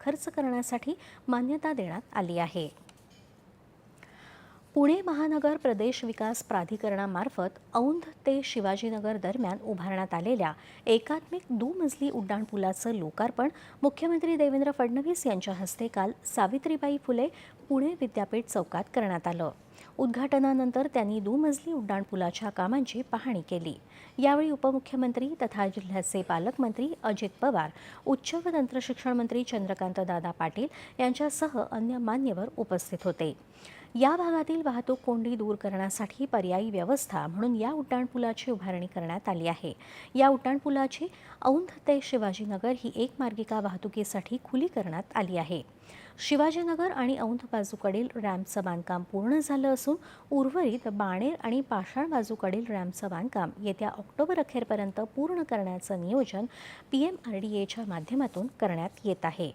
खर्च करण्यासाठी मान्यता देण्यात आली आहे. पुणे महानगर प्रदेश विकास प्राधिकरणामार्फत औंध ते शिवाजीनगर दरम्यान उभारण्यात आलेल्या एकात्मिक दुमजली उड्डाणपुलाचं लोकार्पण मुख्यमंत्री देवेंद्र फडणवीस यांच्या हस्ते काल सावित्रीबाई फुले पुणे विद्यापीठ चौकात करण्यात आलं. उद्घाटनानंतर त्यांनी दुमजली उड्डाणपुलाच्या कामांची पाहणी केली. यावेळी उपमुख्यमंत्री तथा जिल्ह्याचे पालकमंत्री अजित पवार उच्च व तंत्रशिक्षण मंत्री चंद्रकांत दादा पाटील यांच्यासह अन्य मान्यवर उपस्थित होते. या भागातील वाहतूक कोंडी दूर करण्यासाठी पर्यायी व्यवस्था म्हणून या उड्डाणपुलाची उभारणी करण्यात आली आहे. या उड्डाणपुलाची औंध ते शिवाजीनगर ही एक मार्गिका वाहतुकीसाठी खुली करण्यात आली आहे. शिवाजीनगर आणि औंध बाजूकडील रॅम्पचं बांधकाम पूर्ण झालं असून उर्वरित बाणेर आणि पाषाण बाजूकडील रॅम्पचं बांधकाम येत्या ऑक्टोबर अखेरपर्यंत पूर्ण करण्याचं नियोजन पी एम आर डी एच्या माध्यमातून करण्यात येत आहे.